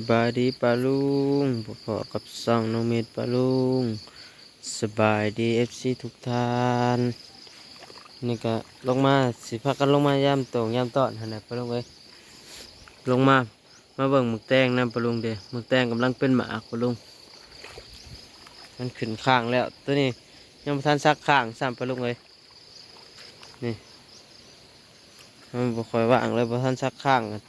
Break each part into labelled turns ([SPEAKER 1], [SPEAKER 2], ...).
[SPEAKER 1] สบายดีปาลุงพอกับซองน้องเมดปาลุงสบายดีเอฟซีทุกท่านนี่ก็ลงมาสิพักกันลงมายามตรงยามตอนหันนะปาลุงเอ้ยลงมามาเบิ่งหมึกแตงนะปาลุงเด้หมึกแตงกำลังเป็นหมากปาลุงมันขึ้นข้างแล้วตัวนี้ยังบ่ทันซักข้างซ้ำปาลุงเอ้ยนี่มันบ่ค่อยว่างเลยบ่ทันซักข้างกัน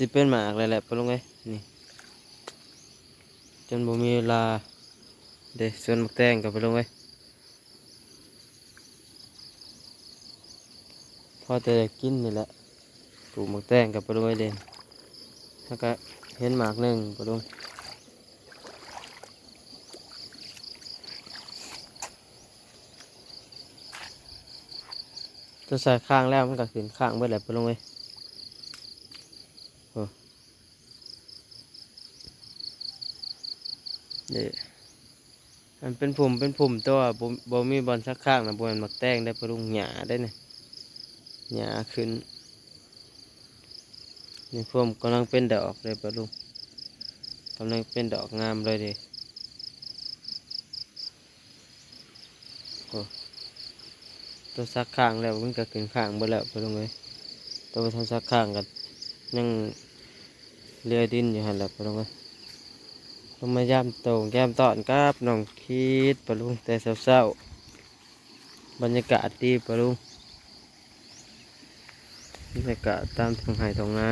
[SPEAKER 1] สิเป็นหมากเลยแหละปลุงเอ้นี่จนบ่มีเวลาเด็ส่วนมักแตงกับปลุงเอ้พอแต่กินนี่แหละปลูกมักแตงกับปลุงเอ้ยเด่นแล้วก็เห็นหมากหนึ่งปลุงตัวใส่ข้างแล้วมันก็ขึ้นข้างเบิดแหละปลุงเอ้ ยเด้มันเป็นผุ่มเป็นผุ่มตัวบ่บมีบอลสักข้างนะบอลมักแตงได้ปรุงหญ้าได้เนี่ยหญ้าขึ้นนี่พวมกำลังเป็นดอกเลยปรุงกำลังเป็นดอกงามเลยเดิโอ้ตัวสักข้างแล้วมันก็ขึ้นข้างไปแล้วปรุงเลยตัวทำสักข้างกันยังเลียดินอยู่หันแหละปรุงเลย ลงมายามโตงแก้มตอนกับน้องคิดปะลุงแต่เศร้าๆบรรยากาศดีปะลุงบรรยากาศตามทางไห่ทางนา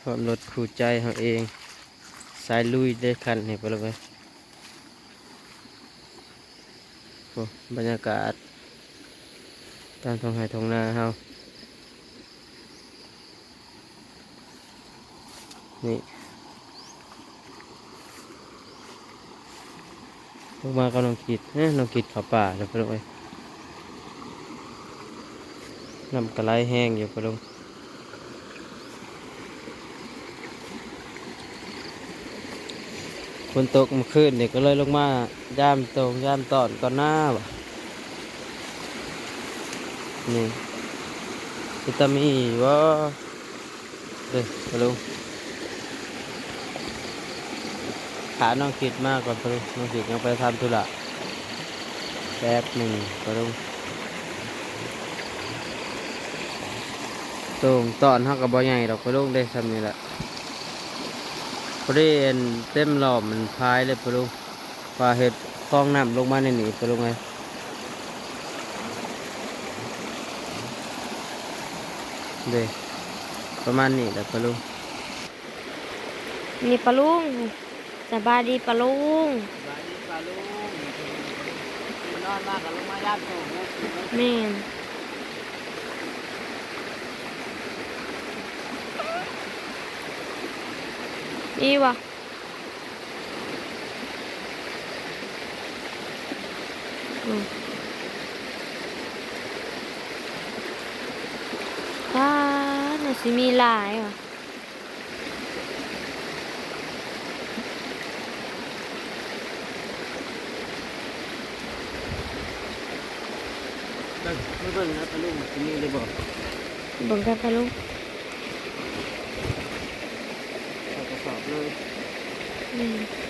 [SPEAKER 1] พร้อมรถคู่ใจของเองสายลุยได้คันนี่ปะลุงเอ้ยโอ้บรรยากาศตามทางไห่ทางนาเฮา นี่ลงมากับน้องกิดเอ้ยน้องกิดเขับป่าเดี๋ยวไปลงไปน้ำกระไรแห้งอยู่ไปลงฝนตกเมาขึ้นเด็กก็เลยลงมาย่ามตรงย่ามตอนก่อนหน้าบ่ะนี่วิตามินว่าเด้อไปลง ขาน้องคิดมากกว่าปรุงน้องคิดยังไปทำธุระแป๊บหนึ่งปรุงตรงตอนหักกับบ่ใหญ่ดอกปรุงได้ทำนี่แหละพอดีเอ็นเต็มหลอมมันพายเลยปรุงปลาเห็ดฟองน้ำลงมาในนี่ปรุงไงเดประมาณนี้แหละปรุง
[SPEAKER 2] นี่ปลาลุง สบายดีปลาลุง
[SPEAKER 1] สบายดีปลาลุงนอนมากกับลงมาย่านโตนะ
[SPEAKER 2] แม่นนี่วะอืมว้าน่าสิมีหลายว่ะ
[SPEAKER 1] เบิ่ง ไม่เบิ่งนะปลาลุงมันมีเลยบอก
[SPEAKER 2] เบิ่งกันปลาลุง
[SPEAKER 1] เอากระสอบเลย
[SPEAKER 2] นี่เอา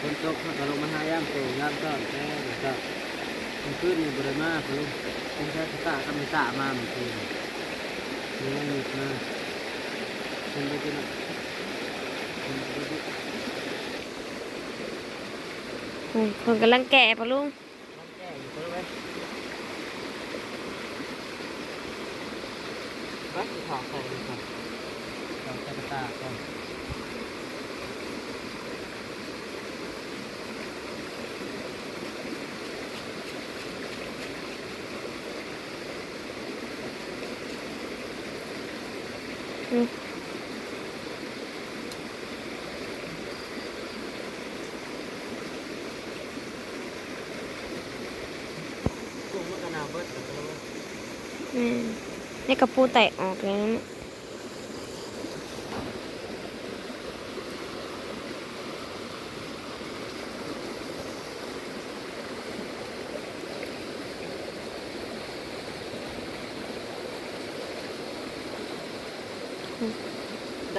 [SPEAKER 1] คนตกเขาก็ลงมาหายามโตยามต้อนแค่นะครับมันขึ้นอยู่บริมาปลาลุงคงใช้ตาก็ไม่ตามาเมื่อกี้นี่มันหยุดมาเห็นไปกินอะเห็นไปกิน
[SPEAKER 2] อืมคนกำลังแก่ปะลุง
[SPEAKER 1] มันแก้อยู่ปลาลุงเว้ยรักที่ถอดใส่ดีกว่าถอดใส่ตาก่อ
[SPEAKER 2] น นี่กระปูแตกออกแล้วนะ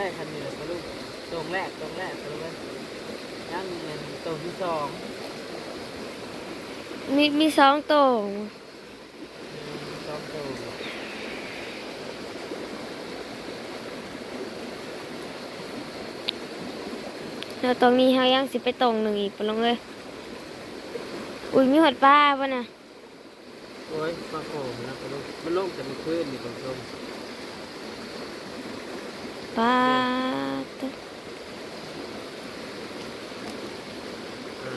[SPEAKER 1] ได้คันนี้แล้วก็ลงตรงแรกตรงแรกก็ลงไปยังเงินตรงที่สอง
[SPEAKER 2] มีมีสองโตง
[SPEAKER 1] สองตรง
[SPEAKER 2] แล้วตรงนี้เขายังสิไปตรงหนึ่งอีกปะลงเลยอุ้ยมีหอดป้าป่ะน่ะ
[SPEAKER 1] โอ้ยปลาโขมนะก็ลงมันลงแต่มันขึ้นนี่คุณผู้ชม
[SPEAKER 2] ป้าตะ
[SPEAKER 1] อ่า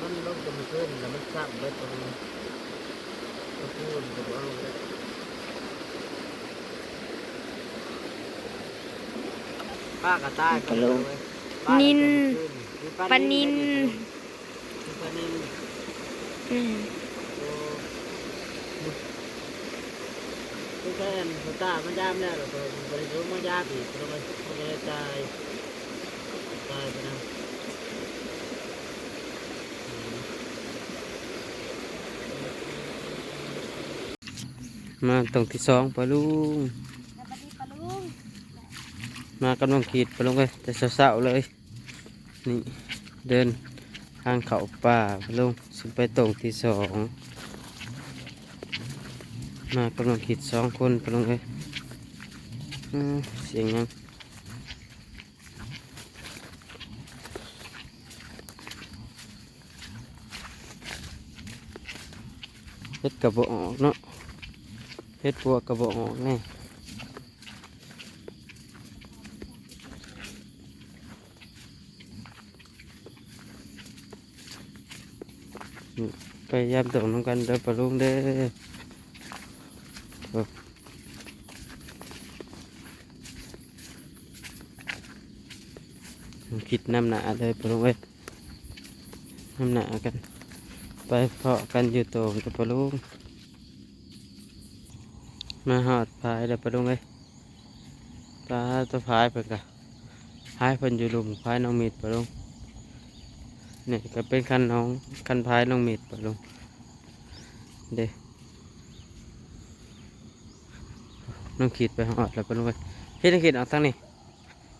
[SPEAKER 1] มันลงแต่มันขึ้นแล้วมันซ้ำเบิดตรงนี้ก็พูดก็บอกเอาลงได้ป้ากระต่ายก็ลงไปป้า
[SPEAKER 2] นิน
[SPEAKER 1] มี
[SPEAKER 2] ปลานิน
[SPEAKER 1] มีปลานิน
[SPEAKER 2] อืม
[SPEAKER 1] โอ้ทุกท่า นหัวตามันยามแล้วเหรอครับบริสุทธิ์มันยามอีกทำไมมันเลยตายตายไปนะมาตรงที่สองปะลุงมากำลังขีดไปลงไปแต่เสาๆเลยนี่เดินทางเขาป่าไปลงซึ่งไปตรงที่สอง มากำลังขีดสองคนไปลงไปอืมเสียงยังเฮ็ดกระบอกออกเนาะเฮ็ดปัวกระบอกออกแน่ไปยามตกน้ำกันเด้อปลาลุงเด้อ คิดน้ำหนาเลยปลาลุงเอ้ยน้ำหนากัน ไปเพาะกันอยู่โตมกับปลาลุงมาหอดพายเด้อปลาลุงเอ้ยปลาตัวพายเพิ่นกะพายเพิ่นอยู่หลุมพายน้องมีดปลาลุงนี่ยก็เป็นคันน้องคันพายน้องมีดปลุงเด้น้องขีดไปหอดแล้วปลุงไปพี่น้องขีดออกทางนี้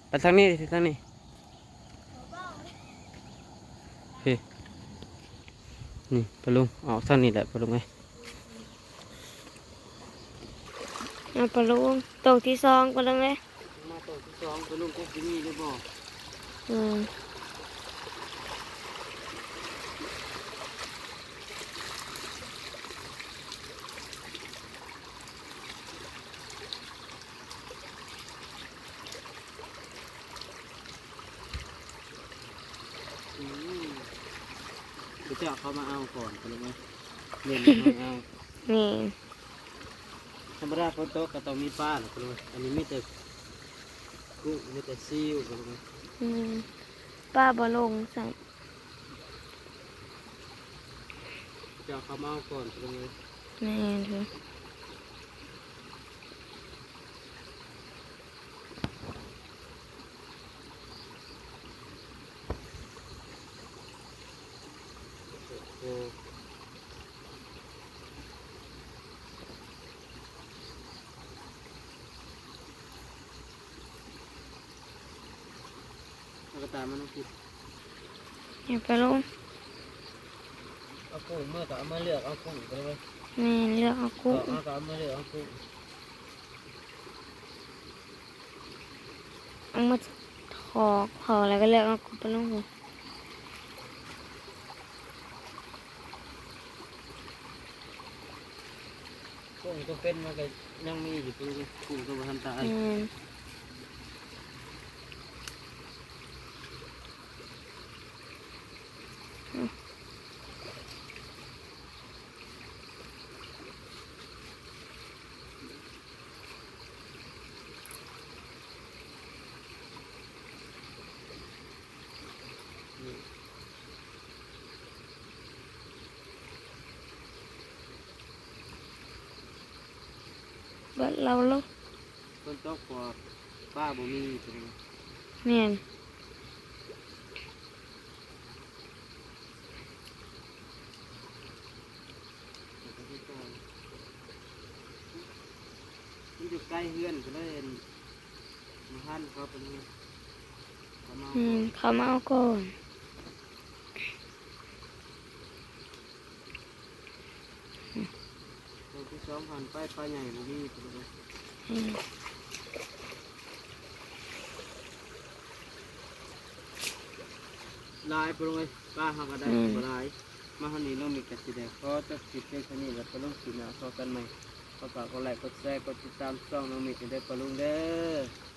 [SPEAKER 1] ไปทางนี้ทางนี้ นี่ปะลุงออกทางนี้แหละปะลุงไง
[SPEAKER 2] เอาปะลุงตรงที่สองปะลุงเลย
[SPEAKER 1] มาตัวที่สองปะลุงก็ที่นี่ได้บ่
[SPEAKER 2] อืม
[SPEAKER 1] เดี๋ยวจะเอาเขามาเอาก่อนปะลุงไงเล่นมาเอา
[SPEAKER 2] นี่
[SPEAKER 1] ธรรมดาฝนตกก็ต้องมีปลาหรอกเลยอันนี้มีแต่กุ้งมีแต่ซีอิ๊วกันเลย
[SPEAKER 2] อืมป้าบอลงสั่ง
[SPEAKER 1] จะเอาเขามาเอาก่อนกันเลย
[SPEAKER 2] แม่เถอะ
[SPEAKER 1] โอ้เอากระ ตายมันต้องคิด
[SPEAKER 2] อย่าปะลุง
[SPEAKER 1] เอากุ้งเมื่อก็เอามาเลือกเอากุ้งไปเลย
[SPEAKER 2] แม่เลือกเอา
[SPEAKER 1] ก็
[SPEAKER 2] กุ้ง
[SPEAKER 1] เอาก็เอามาเลือกเอากุ้ง
[SPEAKER 2] เอามาถอกถอกแล้วก็เลือกเอากุ้งปะลุงเลย
[SPEAKER 1] กุ้งก็เป็นมาก็ยังมีอยู่กุ้งกุ้งก็บ่ทันตา ย
[SPEAKER 2] แม่นบัดเราลง
[SPEAKER 1] คนตกพอป้าบ่มีตรงนี้
[SPEAKER 2] แม่น
[SPEAKER 1] มันอยู่ใกล้เฮือนก็เลยมาหันเขาเป็นเขามา
[SPEAKER 2] อืมเขามาเอาก่อน
[SPEAKER 1] ตัว ที่สองหันไปปลาใหญ่บุมีตรงเล
[SPEAKER 2] ย
[SPEAKER 1] ลายไปลงเลยป้าหากระได้บ่ลายมาหันนี้เรามีกระสีแดงก็จะติดเพียงเท่านี้แล้วก็ลงสีหนาพอกันใหม่ขอฝากกดไลค์ก็แชร์ก็ติดตามช่องน้องมีจะได้ปลาลุงเด้อ